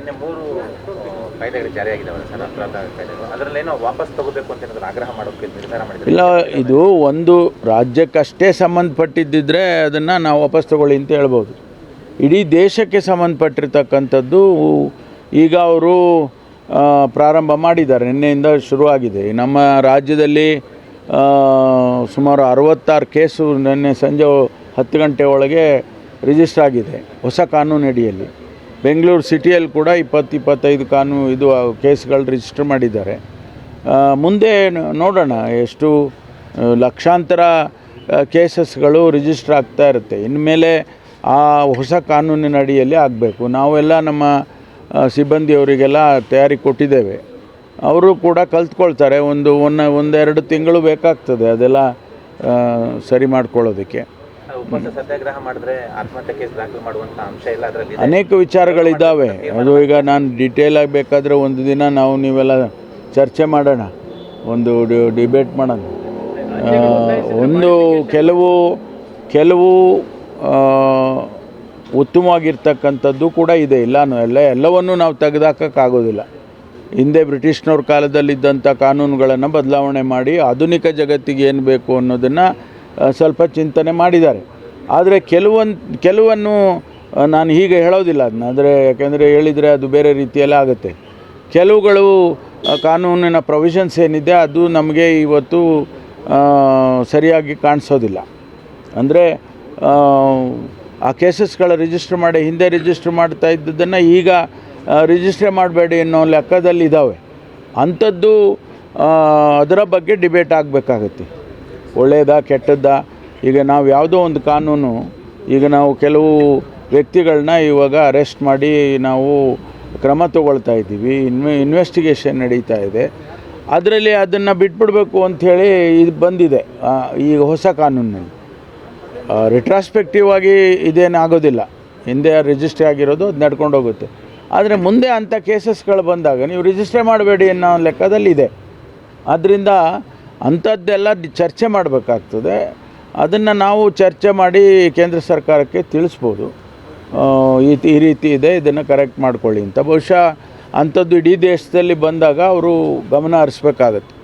ಮೂರು ಕಾಯ್ದೆಗಳು ಜಾರಿಯಾಗಿದ್ದಾವೆ ಸರ್ ವಾಪಸ್ ತಗೋಬೇಕು ಅಂತ ಆಗ್ರಹ ನಿರ್ಧಾರ ಇಲ್ಲ, ಇದು ಒಂದು ರಾಜ್ಯಕ್ಕಷ್ಟೇ ಸಂಬಂಧಪಟ್ಟಿದ್ದಿದ್ರೆ ಅದನ್ನು ನಾವು ವಾಪಸ್ ತಗೊಳ್ಳಿ ಅಂತ ಹೇಳ್ಬೋದು. ಇಡೀ ದೇಶಕ್ಕೆ ಸಂಬಂಧಪಟ್ಟಿರ್ತಕ್ಕಂಥದ್ದು ಈಗ ಅವರು ಪ್ರಾರಂಭ ಮಾಡಿದ್ದಾರೆ, ನಿನ್ನೆಯಿಂದ ಶುರುವಾಗಿದೆ. ನಮ್ಮ ರಾಜ್ಯದಲ್ಲಿ ಸುಮಾರು ಅರವತ್ತಾರು ಕೇಸು ನಿನ್ನೆ ಸಂಜೆ ಹತ್ತು ಗಂಟೆ ಒಳಗೆ ರಿಜಿಸ್ಟರ್ ಆಗಿದೆ, ಹೊಸ ಕಾನೂನು ಅಡಿಯಲ್ಲಿ. ಬೆಂಗಳೂರು ಸಿಟಿಯಲ್ಲಿ ಕೂಡ ಇಪ್ಪತ್ತು, ಇಪ್ಪತ್ತೈದು ಕಾನೂನು ಇದು ಕೇಸ್ಗಳು ರಿಜಿಸ್ಟರ್ ಮಾಡಿದ್ದಾರೆ. ಮುಂದೆ ನೋಡೋಣ ಎಷ್ಟು ಲಕ್ಷಾಂತರ ಕೇಸಸ್ಗಳು ರಿಜಿಸ್ಟರ್ ಆಗ್ತಾ ಇರುತ್ತೆ. ಇನ್ಮೇಲೆ ಆ ಹೊಸ ಕಾನೂನಿನ ಅಡಿಯಲ್ಲಿ ಆಗಬೇಕು. ನಾವೆಲ್ಲ ನಮ್ಮ ಸಿಬ್ಬಂದಿಯವರಿಗೆಲ್ಲ ತಯಾರಿ ಕೊಟ್ಟಿದ್ದೇವೆ. ಅವರು ಕೂಡ ಕಲ್ತ್ಕೊಳ್ತಾರೆ. ಒಂದು ಒನ್ನ ಒಂದೆರಡು ತಿಂಗಳು ಬೇಕಾಗ್ತದೆ ಅದೆಲ್ಲ ಸರಿ ಮಾಡ್ಕೊಳ್ಳೋದಕ್ಕೆ. ಉಪವಾಸ ಸತ್ಯಾಗ್ರಹ ಮಾಡಿದ್ರೆ ಆತ್ಮಹತ್ಯೆ ಕೇಸ್ ದಾಖಲು ಮಾಡುವಂಥ ಅಂಶ ಇಲ್ಲ ಅದರಲ್ಲಿ ಅನೇಕ ವಿಚಾರಗಳಿದ್ದಾವೆ. ಅದು ಈಗ ನಾನು ಡಿಟೇಲ್ ಆಗಿ ಬೇಕಾದರೆ ಒಂದು ದಿನ ನಾವು ನೀವೆಲ್ಲ ಚರ್ಚೆ ಮಾಡೋಣ. ಒಂದು ಡಿಬೇಟ್ ಮಾಡೋಣ. ಒಂದು ಕೆಲವು ಕೆಲವು ಉತ್ತಮವಾಗಿರ್ತಕ್ಕಂಥದ್ದು ಕೂಡ ಇದೆ. ಇಲ್ಲ ಎಲ್ಲ ಎಲ್ಲವನ್ನೂ ನಾವು ತೆಗೆದಾಕೋಕ್ಕಾಗೋದಿಲ್ಲ ಹಿಂದೆ ಬ್ರಿಟಿಷ್ನವ್ರ ಕಾಲದಲ್ಲಿದ್ದಂಥ ಕಾನೂನುಗಳನ್ನು ಬದಲಾವಣೆ ಮಾಡಿ ಆಧುನಿಕ ಜಗತ್ತಿಗೆ ಏನು ಬೇಕು ಅನ್ನೋದನ್ನು ಸ್ವಲ್ಪ ಚಿಂತನೆ ಮಾಡಿದ್ದಾರೆ. ಆದರೆ ಕೆಲವೊಂದು ಕೆಲವನ್ನು ನಾನು ಹೀಗೆ ಹೇಳೋದಿಲ್ಲ ಅದನ್ನ ಅಂದರೆ ಯಾಕೆಂದರೆ ಹೇಳಿದರೆ ಅದು ಬೇರೆ ರೀತಿಯಲ್ಲಿ ಆಗುತ್ತೆ. ಕೆಲವುಗಳು ಕಾನೂನಿನ ಪ್ರೊವಿಷನ್ಸ್ ಏನಿದೆ ಅದು ನಮಗೆ ಇವತ್ತು ಸರಿಯಾಗಿ ಕಾಣಿಸೋದಿಲ್ಲ. ಅಂದರೆ, ಆ ಕೇಸಸ್ಗಳ ರಿಜಿಸ್ಟರ್ ಮಾಡಿ, ಹಿಂದೆ ರಿಜಿಸ್ಟರ್ ಮಾಡ್ತಾ ಇದ್ದದನ್ನು ಈಗ ರಿಜಿಸ್ಟರ್ ಮಾಡಬೇಡಿ ಅನ್ನೋ ಲೆಕ್ಕದಲ್ಲಿ ಇದ್ದಾವೆ ಅಂಥದ್ದು ಅದರ ಬಗ್ಗೆ ಡಿಬೇಟ್ ಆಗಬೇಕಾಗತ್ತೆ. ಒಳ್ಳೆಯದಾ ಕೆಟ್ಟದ್ದಾ? ಈಗ ನಾವು ಯಾವುದೋ ಒಂದು ಕಾನೂನು, ಈಗ ನಾವು ಕೆಲವು ವ್ಯಕ್ತಿಗಳನ್ನ ಇವಾಗ ಅರೆಸ್ಟ್ ಮಾಡಿ ನಾವು ಕ್ರಮ ತಗೊಳ್ತಾ ಇದ್ದೀವಿ, ಇನ್ವೆ ಇನ್ವೆಸ್ಟಿಗೇಷನ್ ನಡೀತಾ ಇದೆ. ಅದರಲ್ಲಿ ಅದನ್ನು ಬಿಟ್ಬಿಡಬೇಕು ಅಂಥೇಳಿ ಇದು ಬಂದಿದೆ ಈಗ ಹೊಸ ಕಾನೂನಿನಲ್ಲಿ ರಿಟ್ರಾಸ್ಪೆಕ್ಟಿವ್ ಆಗಿ ಇದೇನಾಗೋದಿಲ್ಲ ಹಿಂದೆ ರಿಜಿಸ್ಟ್ರಿ ಆಗಿರೋದು ಅದು ನಡ್ಕೊಂಡು ಹೋಗುತ್ತೆ. ಆದರೆ ಮುಂದೆ ಅಂಥ ಕೇಸಸ್ಗಳು ಬಂದಾಗ ನೀವು ರಿಜಿಸ್ಟ್ರೇ ಮಾಡಬೇಡಿ ಅನ್ನೋ ಲೆಕ್ಕದಲ್ಲಿ ಇದೆ ಆದ್ದರಿಂದ ಅಂಥದ್ದೆಲ್ಲ ಚರ್ಚೆ ಮಾಡಬೇಕಾಗ್ತದೆ. ಅದನ್ನು ನಾವು ಚರ್ಚೆ ಮಾಡಿ ಕೇಂದ್ರ ಸರ್ಕಾರಕ್ಕೆ ತಿಳಿಸ್ಬೋದು. ಈ ಈ ರೀತಿ ಇದೆ, ಇದನ್ನು ಕರೆಕ್ಟ್ ಮಾಡ್ಕೊಳ್ಳಿ ಅಂತ. ಬಹುಶಃ ಅಂಥದ್ದು ಇಡೀ ದೇಶದಲ್ಲಿ ಬಂದಾಗ ಅವರು ಗಮನ ಹರಿಸ್ಬೇಕಾಗತ್ತೆ.